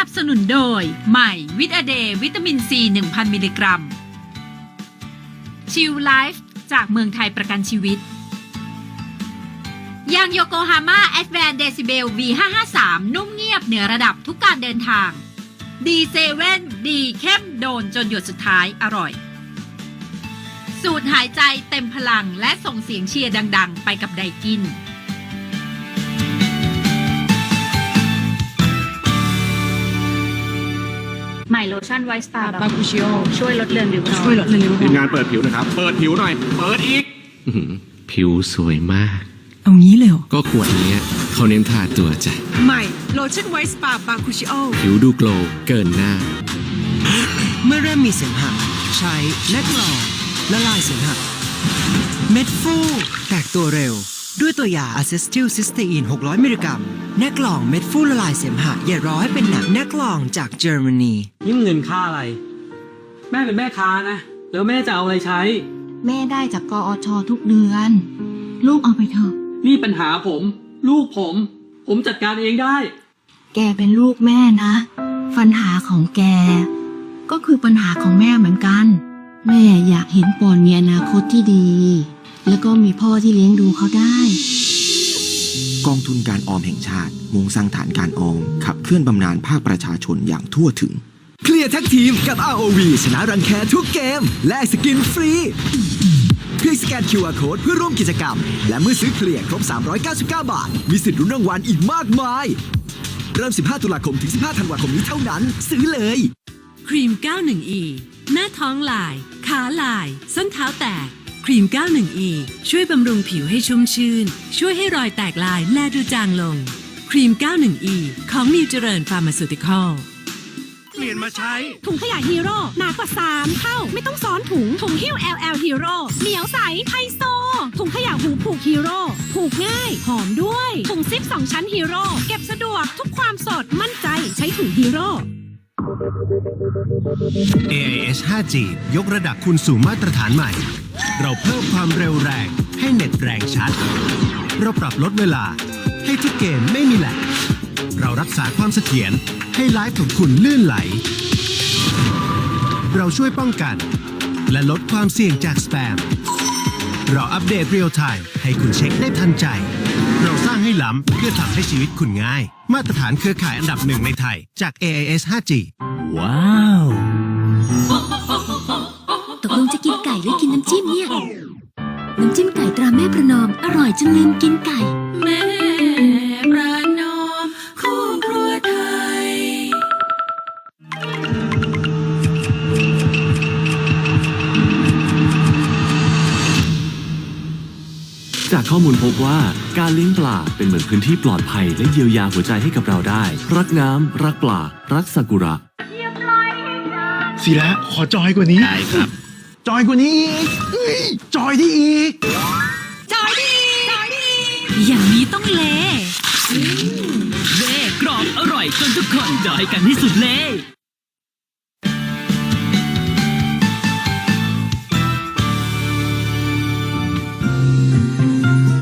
นับสนุนโดย ใหม่วิตาเดย์วิตามินซี 1000 มิลลิกรัม ชิลไลฟ์จากเมืองไทยประกันชีวิต ยางโยโกฮาม่าแอดแวนเดซิเบล V553 นุ่มเงียบเหนือระดับทุกการเดินทาง ดีเซเว่นดีเข้มโดนจนหยดสุดท้ายอร่อย สูตรหายใจเต็มพลังและส่งเสียงเชียร์ดัง ๆ ไปกับไดกิน ใหม่โลชั่นไวท์สตาร์บาคูชิโอช่วยลดเลือนริ้วรอยช่วยลดเลือนริ้วรทีอมยงานเปิดผิวนะครับ เปิดผิวหน่อย เปิดอีก อื้อหือผิวสวยมาก เอางี้เลยเหรอก็ขวดเนี้ยเขาเน้นทาตัวจ้ะใหม่โลชั่นไวท์สปาบาคูชิโอผิวดูโกลว์เกินหน้า เมื่อเริ่มมีเสมหะใช้แนกลองละลายเสมหะเม็ดฟูแตกตัวเร็ว ด้วยตัวยาอะเซสทิลซิสเตอีน 600 มิลลิกรัมแนกลองเม็ดฟูละลายเสมหะอย่ารอให้เป็นหนักแนกลองจากเยอรมนี นี่มันเงินค่าอะไร แม่เป็นแม่ค้านะ แล้วแม่จะเอาอะไรใช้ แม่ได้จากกอชทุกเดือน ลูกเอาไปเถอะ นี่ปัญหาผม ลูกผม ผมจัดการเองได้ แกเป็นลูกแม่นะ ปัญหาของแก ก็คือปัญหาของแม่เหมือนกัน แม่อยากเห็นปอนมีอนาคตที่ดี แล้วก็มีพ่อที่เลี้ยงดูเขาได้ กองทุนการออมแห่งชาติมุ่งสร้างฐานการออม ขับเคลื่อนบำนาญภาคประชาชนอย่างทั่วถึง เคลียร์แท็กทีมกับ ROV ชนะรันแคร์ทุกเกม แลกสกินฟรี เพียงสแกน QR Code เพื่อร่วมกิจกรรม และเมื่อซื้อเคลียร์ครบ 399 บาท มีสิทธิ์รุ้นรางวัลอีกมากมาย เริ่ม 15 ตุลาคมถึง 15 ธันวาคมนี้เท่านั้น ซื้อเลย ครีม 91E หน้าท้องลาย ขาลาย ส้นเท้าแตก ครีม 91E ช่วยบำรุงผิวให้ชุ่มชื่น ช่วยให้รอยแตกลายแลดูจางลง ครีม 91E ของนิวเจริญฟาร์มาซูติคอลเปลี่ยนมาใช้ ถุงขยะฮีโร่หนากว่า 3 เท่า ไม่ต้องซ้อนถุง ถุงหิ้ว LL Hero เหนียวใสไฮโซ ถุงขยะหูผูกฮีโร่ผูกง่าย หอมด้วย ถุงซิป 2 ชั้นฮีโร่เก็บสะดวกทุกความสดมั่นใจใช้ถุงฮีโร่ AIS 5G ยกระดับคุณสู่มาตรฐานใหม่ เราเพิ่มความเร็วแรงให้เน็ตแรงชัด เราปรับลดเวลาให้ทุกเกมไม่มีแหลกเรารักษาความเสถียรให้ไลฟ์ของคุณลื่นไหล เราช่วยป้องกัน และลดความเสี่ยงจากสแปม เราอัปเดตเรียลไทม์ให้คุณเช็คได้ทันใจ เราสร้างให้ล้ำเพื่อทำให้ชีวิตคุณง่าย มาตรฐานเครือข่ายอันดับหนึ่งในไทยจาก AIS 5G ว้าว หรือกินน้ำจิ้มเนี่ย น้ำจิ้มไก่ตราแม่ประนอม อร่อยจนลืมกินไก่ แม่ประนอมคู่ครัวไทย จากข้อมูลพบว่าการเลี้ยงปลาเป็นเหมือนพื้นที่ปลอดภัยและเยียวยาหัวใจให้กับเราได้ รักน้ำรักปลารักซากุระสีละขอจอยกว่านี้ ได้ครับ จอยกว่านี้อีกเอ้ยจอยที่อีกอย่างนี้ต้องเลเล่กรอบอร่อยจนทุกคนจอยกันที่สุดเลย